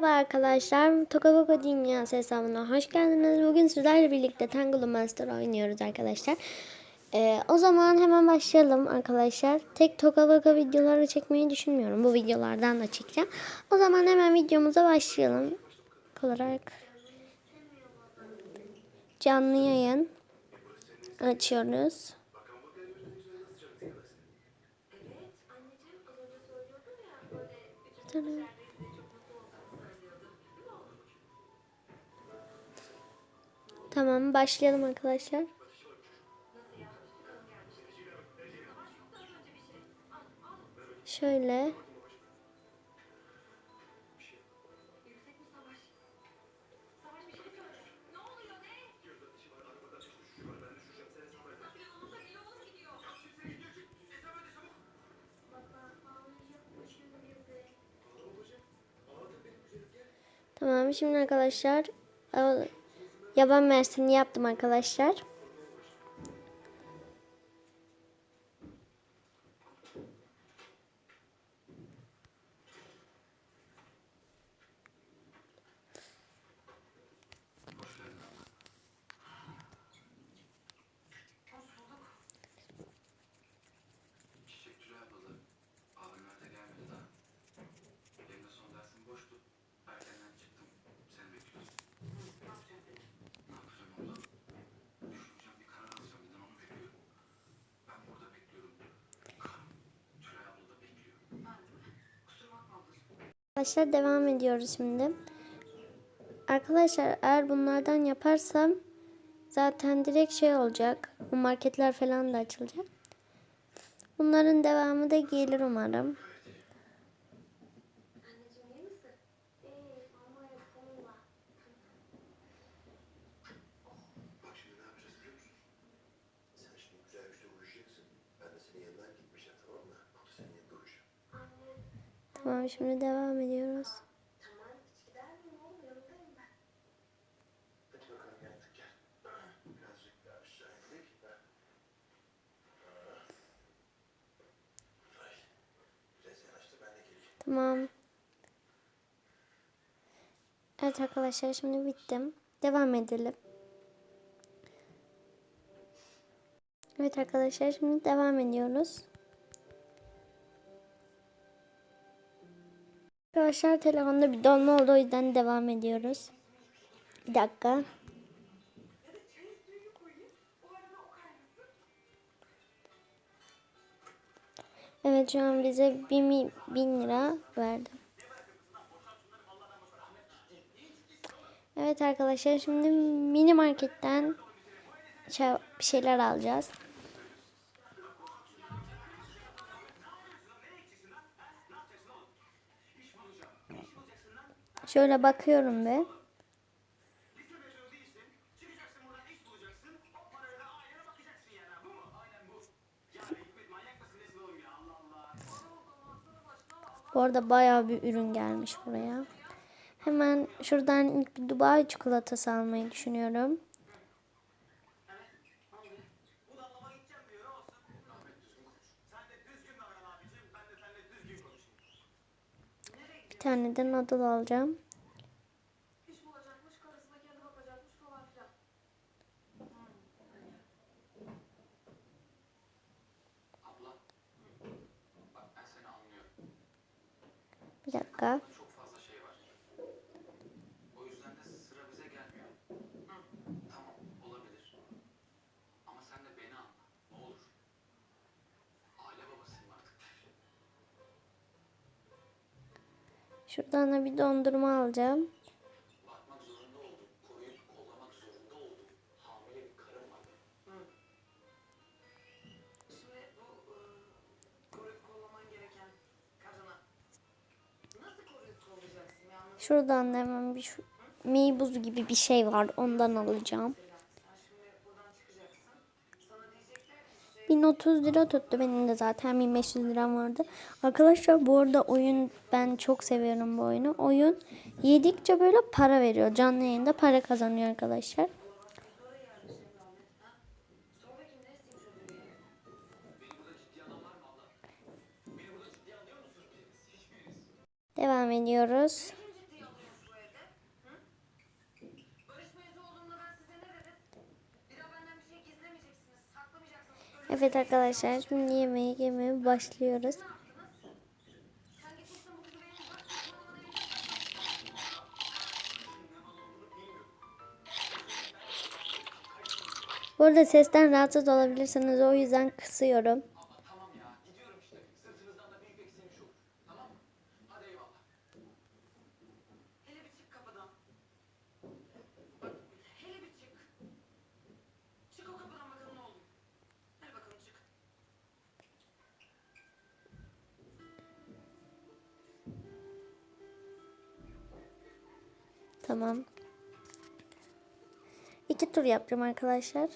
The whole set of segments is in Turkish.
Merhaba arkadaşlar, Tokaboka Dünyası hesabına hoş geldiniz. Bugün sizlerle birlikte Tangle Master oynuyoruz arkadaşlar. Ee, o zaman hemen başlayalım arkadaşlar. Tek Tokaboka videoları çekmeyi düşünmüyorum. Bu videolardan da çekeceğim. O zaman hemen videomuza başlayalım. Olarak canlı yayın açıyoruz. Tamam. Tamam başlayalım arkadaşlar. Şöyle. Tamam şimdi arkadaşlar yaban mersini yaptım arkadaşlar. Arkadaşlar devam ediyoruz şimdi. Arkadaşlar eğer bunlardan yaparsam zaten direkt şey olacak. Bu marketler falan da açılacak. Bunların devamı da gelir umarım. Tamam şimdi devam ediyoruz. Tamam. Evet arkadaşlar şimdi bittim. Devam edelim. Evet arkadaşlar şimdi devam ediyoruz. Arkadaşlar telefonda bir donma oldu o yüzden devam ediyoruz. Bir dakika. Evet şu an bize 1000 bin lira verdi. Evet arkadaşlar şimdi mini marketten bir şeyler alacağız. Şöyle bakıyorum be. Bu arada bayağı bir ürün gelmiş buraya. Hemen şuradan ilk bir Dubai çikolatası almayı düşünüyorum. Bir tane de alacağım. İş bulacakmış, karısına kendi bakacakmış falan filan. Abla. Bak ben seni anlıyorum. Bir dakika. Çok fazla şey var. O yüzden de sıra bize gelmiyor. Tamam olabilir. Ama sen de beni anla. Ne olur. Aile babasıyım artık. Şuradan da bir dondurma alacağım. Bakmak zorunda oldum. Koruyup kollamak zorunda oldum. Hamile bir karım var. Şimdi bu e, koruyup kollaman gereken kadına koruyup kollayacaksın? Bir anlatın. Şuradan da hemen bir şu, buz gibi bir şey var. Ondan alacağım. 1030 lira tuttu. Benim de zaten 1500 liram vardı. Arkadaşlar bu arada oyun ben çok seviyorum bu oyunu. Oyun yedikçe böyle para veriyor. Canlı yayında para kazanıyor arkadaşlar. Devam ediyoruz. Evet arkadaşlar şimdi yemeği yemeye başlıyoruz. Bu arada sesten rahatsız olabilirsiniz o yüzden kısıyorum. Tamam. İki tur yapacağım arkadaşlar.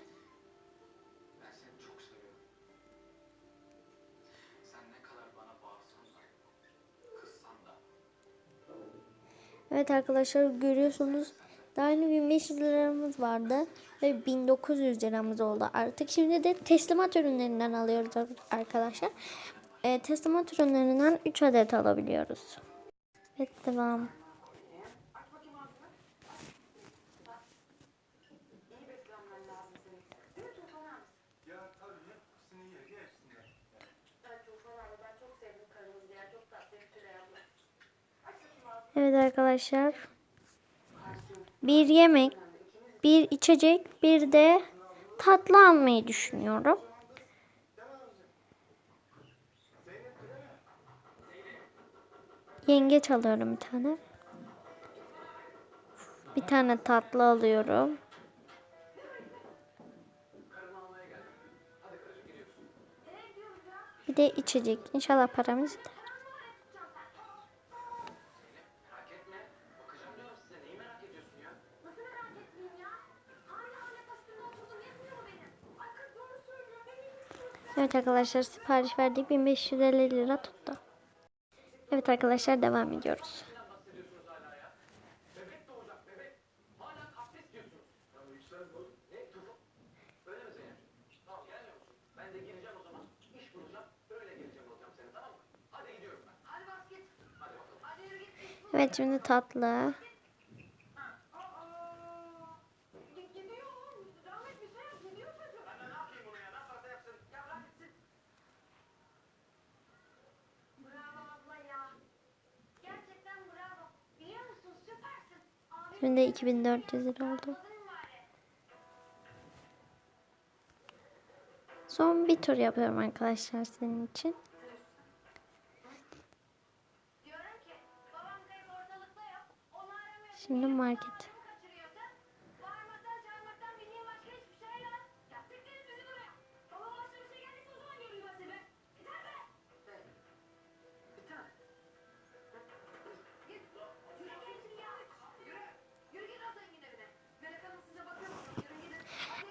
Evet arkadaşlar görüyorsunuz daha yeni 1500 liramız vardı ve 1900 liramız oldu artık. Şimdi de teslimat ürünlerinden alıyoruz arkadaşlar. Ee, teslimat ürünlerinden 3 adet alabiliyoruz. Evet devam. Evet arkadaşlar. Bir yemek, bir içecek, bir de tatlı almayı düşünüyorum. Yengeç alıyorum bir tane. Bir tane tatlı alıyorum. Bir de içecek. İnşallah paramız yeter. Evet arkadaşlar sipariş verdik 1550 lira tuttu. Evet arkadaşlar devam ediyoruz. Bebek doğacak bebek. Şimdi 2400 lira oldu. Son bir tur yapıyorum arkadaşlar senin için. Diyorum ki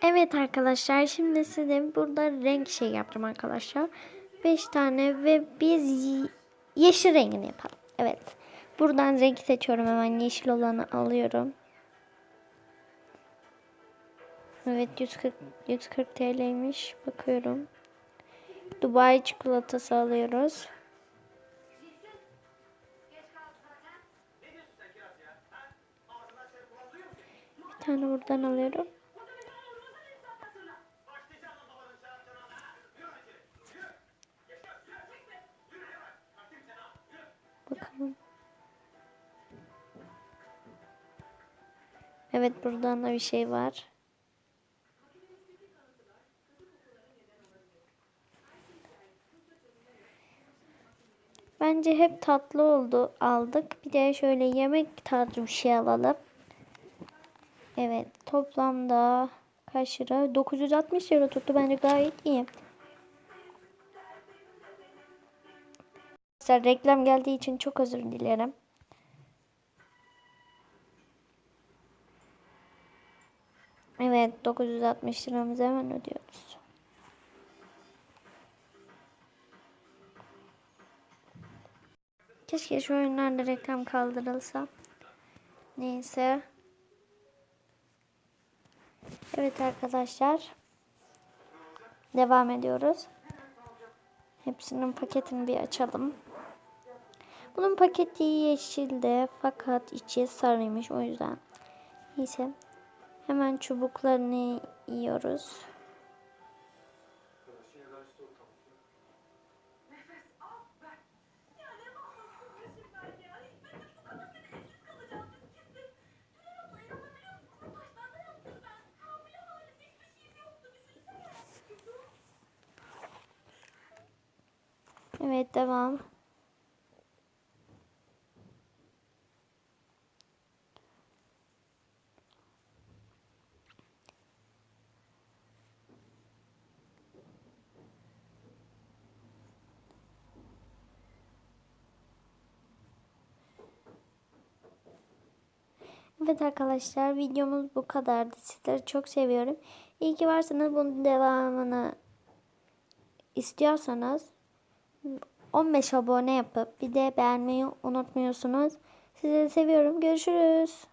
Evet arkadaşlar şimdi size burada renk şey yaptım arkadaşlar. 5 tane ve biz yeşil rengini yapalım. Evet. Buradan renk seçiyorum hemen yeşil olanı alıyorum. Evet 140 140 TL'ymiş. Bakıyorum. Dubai çikolatası alıyoruz. Bir tane buradan alıyorum. Bakalım. Evet buradan da bir şey var. Bence hep tatlı oldu aldık. Bir de şöyle yemek tarzı bir şey alalım. Evet toplamda kaç lira? 960 lira tuttu. Bence gayet iyi. Arkadaşlar reklam geldiği için çok özür dilerim. Evet 960 liramızı hemen ödüyoruz. Keşke şu oyunlarda reklam kaldırılsa. Neyse. Evet arkadaşlar. Devam ediyoruz. Hepsinin paketini bir açalım. Bunun paketi yeşildi fakat içi sarıymış o yüzden. Neyse. Hemen çubuklarını yiyoruz. Evet devam. Evet arkadaşlar videomuz bu kadardı. Sizleri çok seviyorum. İyi ki varsınız. Bunun devamını istiyorsanız 15 abone yapıp bir de beğenmeyi unutmuyorsunuz. Sizleri seviyorum. Görüşürüz.